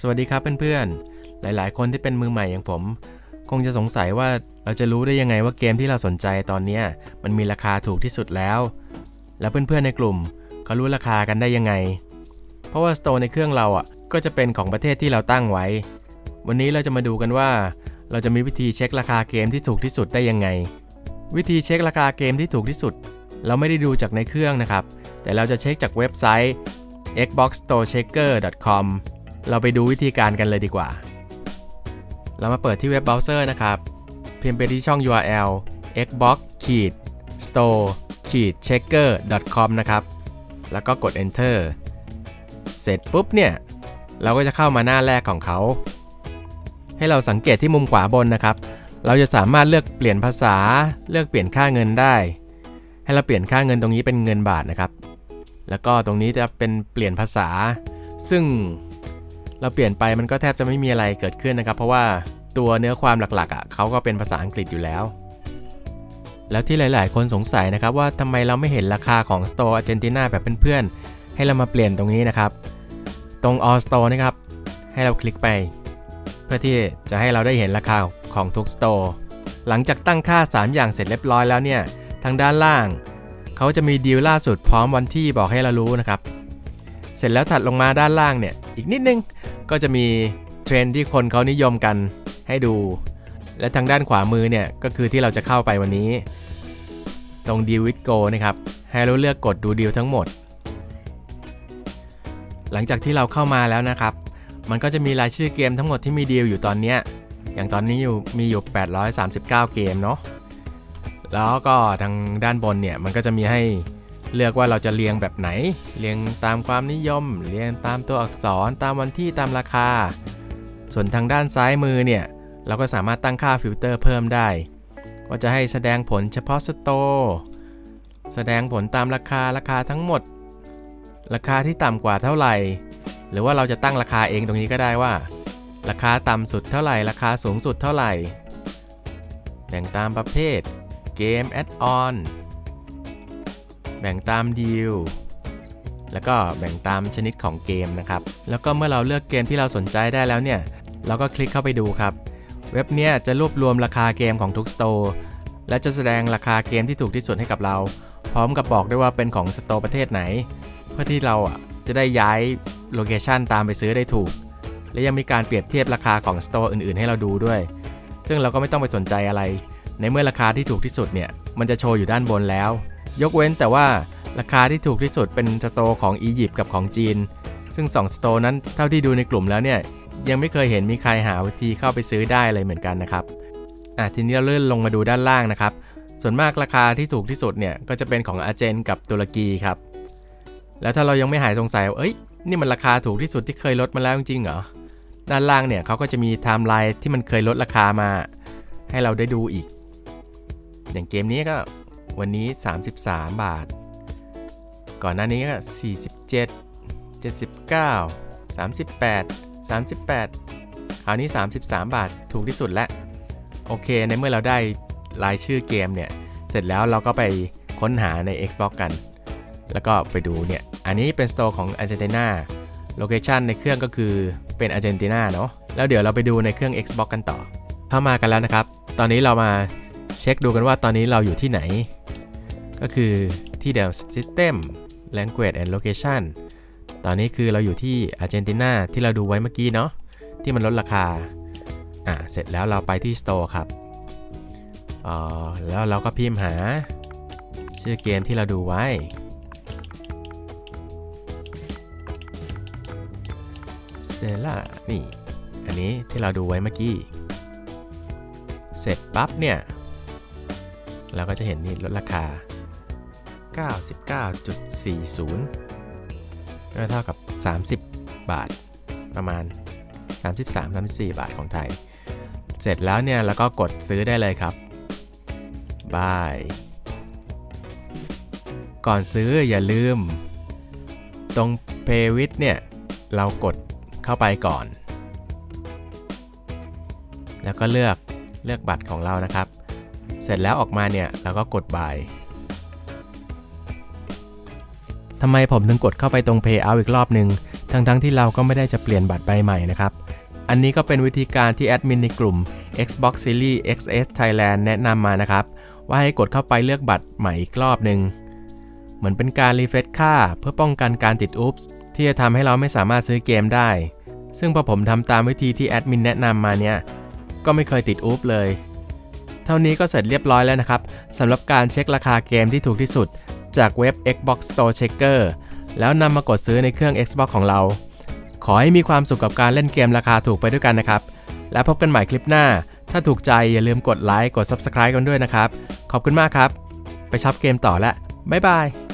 สวัสดีครับเพื่อนๆ หลายๆ คนที่เป็นมือใหม่อย่างผม คงจะสงสัยว่าเราจะรู้ได้ยังไงว่าเกมที่เราสนใจตอนนี้มันมีราคาถูกที่สุดแล้ว แล้วเพื่อนๆในกลุ่มเขารู้ราคากันได้ยังไง เพราะว่าสโตร์ในเครื่องเราอะก็จะเป็นของประเทศที่เราตั้งไว้ วันนี้เราจะมาดูกันว่า เราจะมีวิธีเช็คราคาเกมที่ถูกที่สุดได้ยังไง วิธีเช็คราคาเกมที่ถูกที่สุด เราไม่ได้ดูจากในเครื่องนะครับ แต่เราจะเช็คจากเว็บไซต์ xboxstorechecker.com เราไปดูวิธีการกันเลยดีกว่า เรามาเปิดที่เว็บเบราว์เซอร์นะครับ พิมพ์ไปที่ช่อง URL xbox store checker com นะครับ แล้วก็กด enter เสร็จปุ๊บเนี่ย เราก็จะเข้ามาหน้าแรกของเขา ให้เราสังเกตที่มุมขวาบนนะครับ เราจะสามารถเลือกเปลี่ยนภาษา เลือกเปลี่ยนค่าเงินได้ ให้เราเปลี่ยนค่าเงินตรงนี้เป็นเงินบาทนะครับ แล้วก็ตรงนี้จะเป็นเปลี่ยนภาษา ซึ่ง เราเปลี่ยนไปมันก็แทบจะไม่มีอะไรเกิดขึ้นนะครับ เพราะว่าตัวเนื้อความหลักๆอะเขาก็เป็นภาษาอังกฤษอยู่แล้ว แล้วที่หลายๆ คนสงสัยนะครับว่าทำไมเราไม่เห็นราคาของ Store Argentina แบบเพื่อนๆ ให้เรามาเปลี่ยนตรงนี้นะครับ ตรง All Store นะครับ ให้เราคลิกไป เพื่อที่จะให้เราได้เห็นราคาของทุก Store หลังจากตั้งค่า 3 อย่างเสร็จเรียบร้อยแล้วเนี่ย ทางด้านล่าง เขาจะมีดีลล่าสุดพร้อมวันที่บอกให้เรารู้นะครับ เสร็จแล้วถัดลงมาด้านล่างเนี่ย อีกนิดนึง ก็จะมีเทรนที่คนเขานิยมกันให้ดู และทางด้านขวามือเนี่ยก็คือที่เราจะเข้าไปวันนี้ ตรงดีลวิดโกนะครับ ให้เราเลือกกดดูดีลทั้งหมด หลังจากที่เราเข้ามาแล้วนะครับ มันก็จะมีรายชื่อเกมทั้งหมดที่มีดีลอยู่ตอนนี้ อย่างตอนนี้อยู่มีอยู่ 839 เกมเนาะ แล้วก็ทางด้านบนเนี่ยมันก็จะมีให้ เลือกว่าเราจะเรียงแบบไหน เรียงตามความนิยม เรียงตามตัวอักษร ตามวันที่ ตามราคา ส่วนทางด้านซ้ายมือเนี่ย เราก็สามารถตั้งค่าฟิลเตอร์เพิ่มได้ว่าจะให้แสดงผลเฉพาะสโตร์แสดงผลตามราคา ราคาทั้งหมด ราคาที่ต่ำกว่าเท่าไหร่ หรือว่าเราจะตั้งราคาเองตรงนี้ก็ได้ว่า ราคาต่ำสุดเท่าไหร่ ราคาสูงสุดเท่าไหร่ แบ่งตามประเภท เกมแอดออน แบ่งตามดีลแล้วก็แบ่งตามชนิดของเกมนะครับ แล้วก็เมื่อเราเลือกเกมที่เราสนใจได้แล้วเนี่ย เราก็คลิกเข้าไปดูครับ เว็บเนี้ยจะรวบรวมราคาเกมของทุกสโตร์และจะแสดงราคาเกมที่ถูกที่สุดให้กับเรา พร้อมกับบอกด้วยว่าเป็นของสโตร์ประเทศไหน เพื่อที่เราอะจะได้ย้ายโลเคชันตามไปซื้อได้ถูก และยังมีการเปรียบเทียบราคาของสโตร์อื่นๆ ให้เราดูด้วย ซึ่งเราก็ไม่ต้องไปสนใจอะไร ในเมื่อราคาที่ถูกที่สุดเนี่ย มันจะโชว์อยู่ด้านบนแล้ว ยกเว้นแต่ว่าราคาที่ถูกที่สุดเป็นสโตของอียิปต์กับของจีน ซึ่ง 2 สโตนั้นเท่าที่ดูในกลุ่มแล้วเนี่ยยังไม่เคยเห็นมีใครหาวิธีเข้าไปซื้อได้เลยเหมือนกันนะครับอะทีนี้เราเลื่อนลงมาดูด้านล่างนะครับ ส่วนมากราคาที่ถูกที่สุดเนี่ยก็จะเป็นของอาเจนกับตุรกีครับ แล้วถ้าเรายังไม่หายสงสัยว่าเอ้ยนี่มันราคาถูกที่สุดที่เคยลดมาแล้วจริงๆเหรอ ด้านล่างเนี่ยเขาก็จะมีไทม์ไลน์ที่มันเคยลดราคามา ให้เราได้ดูอีก อย่างเกมนี้ก็ วันนี้ 33 บาท ก่อนหน้านี้ก็47 79 38 38 คราวนี้ 33 บาทถูกที่สุดแล้วโอเค ในเมื่อเราได้รายชื่อเกมเนี่ย เสร็จแล้วเราก็ไปค้นหาใน Xbox กัน แล้วก็ไปดูเนี่ย อันนี้เป็นสโตร์ของ Argentina โลเคชันในเครื่องก็คือเป็นอาร์เจนตินาเนาะแล้วเดี๋ยวเราไปดูในเครื่อง Xbox กันต่อ เข้ามากันแล้วนะครับ ตอนนี้เรามาเช็คดูกันว่าตอนนี้เราอยู่ที่ไหน ก็คือที่เดิม System Language and Location ตอนนี้คือเราอยู่ที่อาร์เจนตินาที่เราดูไว้เมื่อกี้เนาะที่มันลดราคา อ่าเสร็จแล้วเราไปที่ Store ครับอ๋อแล้วเราก็พิมพ์หา ชื่อเกมที่เราดูไว้สเตล่านี่ อันนี้ที่เราดูไว้เมื่อกี้ เสร็จปั๊บเนี่ย เราก็จะเห็นนี่ลดราคา 99.40 ก็เท่ากับ 30 บาทประมาณ 33-34 บาทของไทย เสร็จแล้วเนี่ยเราก็กดซื้อได้เลยครับบายก่อนซื้ออย่าลืม ตรง Pay with เนี่ยเรากดเข้าไปก่อน แล้วก็เลือกเลือกบัตรของเรานะครับ เสร็จแล้วออกมาเนี่ยเราก็กด buy ทำไมผมถึงกดเข้าไปตรง Pay out อีกรอบหนึ่งทั้งๆที่เราก็ไม่ได้จะเปลี่ยนบัตรใบใหม่นะครับ อันนี้ก็เป็นวิธีการที่แอดมินในกลุ่ม Xbox Series XS Thailand แนะนำมานะครับ ว่าให้กดเข้าไปเลือกบัตรใหม่อีกรอบหนึ่งเหมือนเป็นการรีเฟรชค่าเพื่อป้องกันการติดอุ๊ปส์ที่จะทำให้เราไม่สามารถซื้อเกมได้ ซึ่งพอผมทำตามวิธีที่แอดมินแนะนำมาเนี่ยก็ไม่เคยติดอุ๊บเลย เท่านี้ก็เสร็จเรียบร้อยแล้วนะครับสำหรับการเช็คราคาเกมที่ถูกที่สุด จากเว็บ Xbox Store Checker แล้วนำมากดซื้อในเครื่อง Xbox ของเรา ขอให้มีความสุขกับการเล่นเกมราคาถูกไปด้วยกันนะครับ และพบกันใหม่คลิปหน้า ถ้าถูกใจอย่าลืมกดไลค์กด Subscribe กันด้วยนะครับ ขอบคุณมากครับ ไปช็อปเกมต่อแล้วบ๊ายบาย